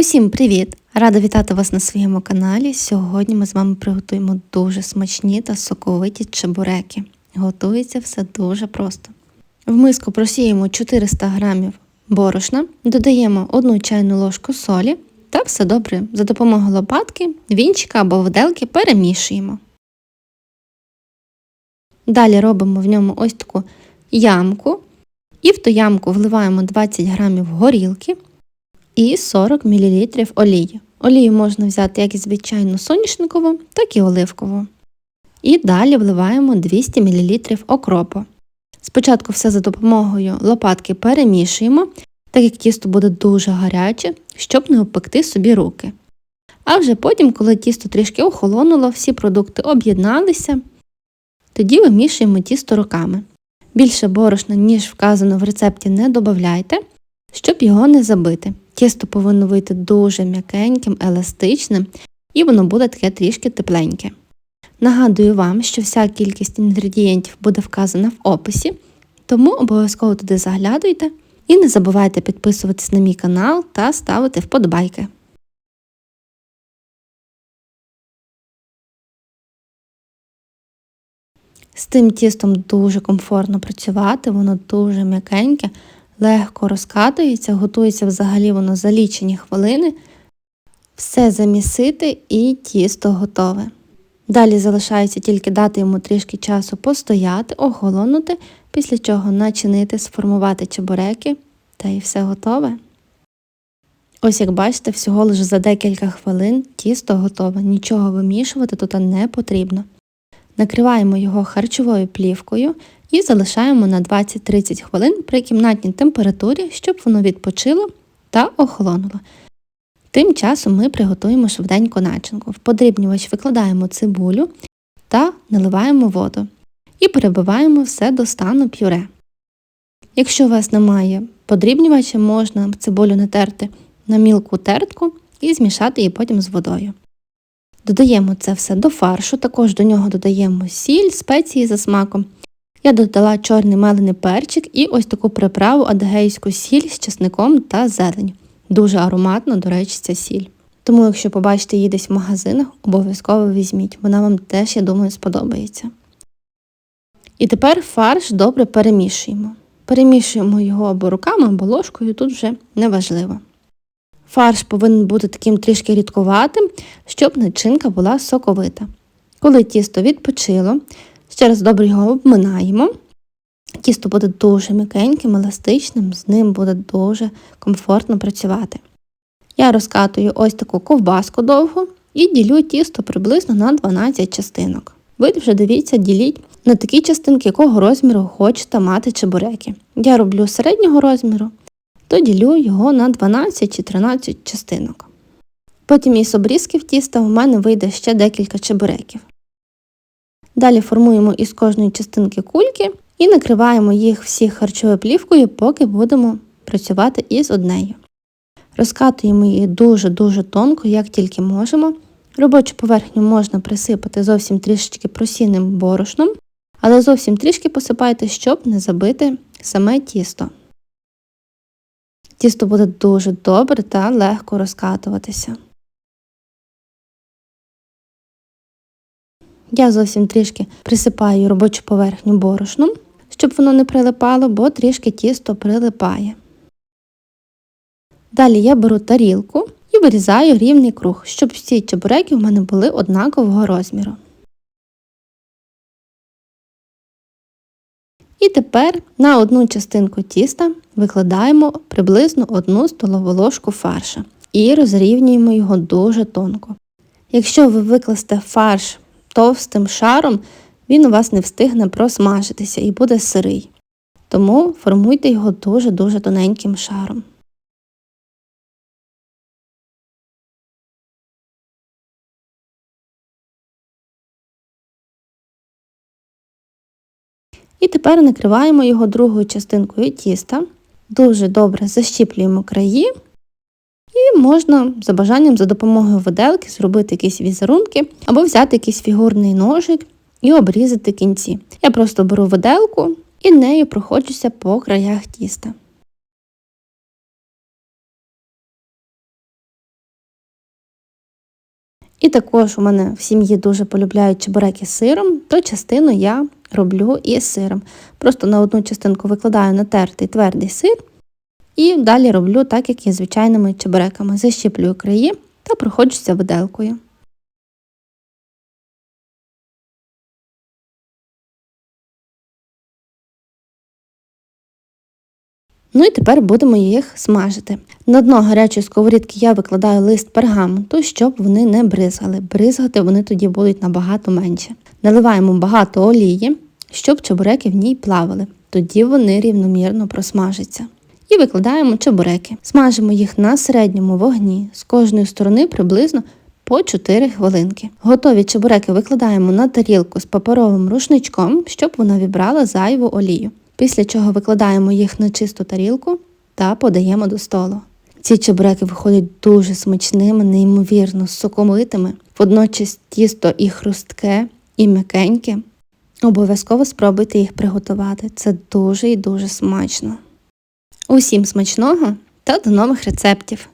Усім привіт! Рада вітати вас на своєму каналі. Сьогодні ми з вами приготуємо дуже смачні та соковиті чебуреки. Готується все дуже просто. В миску просіємо 400 г борошна, додаємо 1 чайну ложку солі та все добре за допомогою лопатки, вінчика або виделки перемішуємо. Далі робимо в ньому ось таку ямку, і в ту ямку вливаємо 20 г горілки і 40 мл олії. Олію можна взяти як звичайну соняшникову, так і оливкову. І далі вливаємо 200 мл окропу. Спочатку все за допомогою лопатки перемішуємо, так як тісто буде дуже гаряче, щоб не опекти собі руки. А вже потім, коли тісто трішки охолонуло, всі продукти об'єдналися, тоді вимішуємо тісто руками. Більше борошна, ніж вказано в рецепті, не додавайте, щоб його не забити. Тісто повинно вийти дуже м'якеньким, еластичним, і воно буде таке трішки тепленьке. Нагадую вам, що вся кількість інгредієнтів буде вказана в описі, тому обов'язково туди заглядуйте і не забувайте підписуватись на мій канал та ставити вподобайки. З тим тістом дуже комфортно працювати, воно дуже м'якеньке, легко розкатується, готується взагалі воно за лічені хвилини. Все замісити і тісто готове. Далі залишається тільки дати йому трішки часу постояти, охолонути, після чого начинити, сформувати чебуреки та і все готове. Ось як бачите, всього лише за декілька хвилин тісто готове, нічого вимішувати тут не потрібно. Накриваємо його харчовою плівкою і залишаємо на 20-30 хвилин при кімнатній температурі, щоб воно відпочило та охолонуло. Тим часом ми приготуємо швиденько начинку. В подрібнювач викладаємо цибулю та наливаємо воду і перебиваємо все до стану пюре. Якщо у вас немає подрібнювача, можна цибулю натерти на мілку тертку і змішати її потім з водою. Додаємо це все до фаршу, також до нього додаємо сіль, спеції за смаком. Я додала чорний мелений перчик і ось таку приправу адегейську сіль з чесником та зелень. Дуже ароматно, до речі, ця сіль. Тому, якщо побачите її десь в магазинах, обов'язково візьміть, вона вам теж, я думаю, сподобається. І тепер фарш добре перемішуємо. Перемішуємо його або руками, або ложкою, тут вже неважливо. Фарш повинен бути таким трішки рідкуватим, щоб начинка була соковита. Коли тісто відпочило, ще раз добре його обминаємо. Тісто буде дуже м'якеньким, еластичним, з ним буде дуже комфортно працювати. Я розкатую ось таку ковбаску довгу і ділю тісто приблизно на 12 частинок. Ви вже дивіться, діліть на такі частинки, якого розміру хочете мати чебуреки. Я роблю середнього розміру, то ділю його на 12 чи 13 частинок. Потім із обрізків тіста в мене вийде ще декілька чебуреків. Далі формуємо із кожної частинки кульки і накриваємо їх всіх харчовою плівкою, поки будемо працювати із однею. Розкатуємо її дуже-дуже тонко, як тільки можемо. Робочу поверхню можна присипати зовсім трішечки просінним борошном, але зовсім трішки посипайте, щоб не забити саме тісто. Тісто буде дуже добре та легко розкатуватися. Я зовсім трішки присипаю робочу поверхню борошном, щоб воно не прилипало, бо трішки тісто прилипає. Далі я беру тарілку і вирізаю рівний круг, щоб всі чебуреки в мене були однакового розміру. І тепер на одну частинку тіста викладаємо приблизно одну столову ложку фарша і розрівнюємо його дуже тонко. Якщо ви викласте фарш товстим шаром, він у вас не встигне просмажитися і буде сирий. Тому формуйте його дуже-дуже тоненьким шаром. І тепер накриваємо його другою частинкою тіста, дуже добре защіплюємо краї, і можна за бажанням за допомогою виделки зробити якісь візерунки або взяти якийсь фігурний ножик і обрізати кінці. Я просто беру виделку і нею проходжуся по краях тіста. І також у мене в сім'ї дуже полюбляють чебуреки з сиром, то частину я роблю із сиром. Просто на одну частинку викладаю натертий твердий сир і далі роблю так, як і звичайними чебуреками. Защіплюю краї та проходжуся виделкою. Ну і тепер будемо їх смажити. На дно гарячої сковорідки я викладаю лист пергаменту, щоб вони не бризгали. Бризгати вони тоді будуть набагато менше. Наливаємо багато олії, щоб чебуреки в ній плавали. Тоді вони рівномірно просмажаться. І викладаємо чебуреки. Смажимо їх на середньому вогні з кожної сторони приблизно по 4 хвилинки. Готові чебуреки викладаємо на тарілку з паперовим рушничком, щоб вона вібрала зайву олію. Після чого викладаємо їх на чисту тарілку та подаємо до столу. Ці чебуреки виходять дуже смачними, неймовірно соковитими. Водночас тісто і хрустке, і м'якеньке. Обов'язково спробуйте їх приготувати. Це дуже і дуже смачно. Усім смачного та до нових рецептів!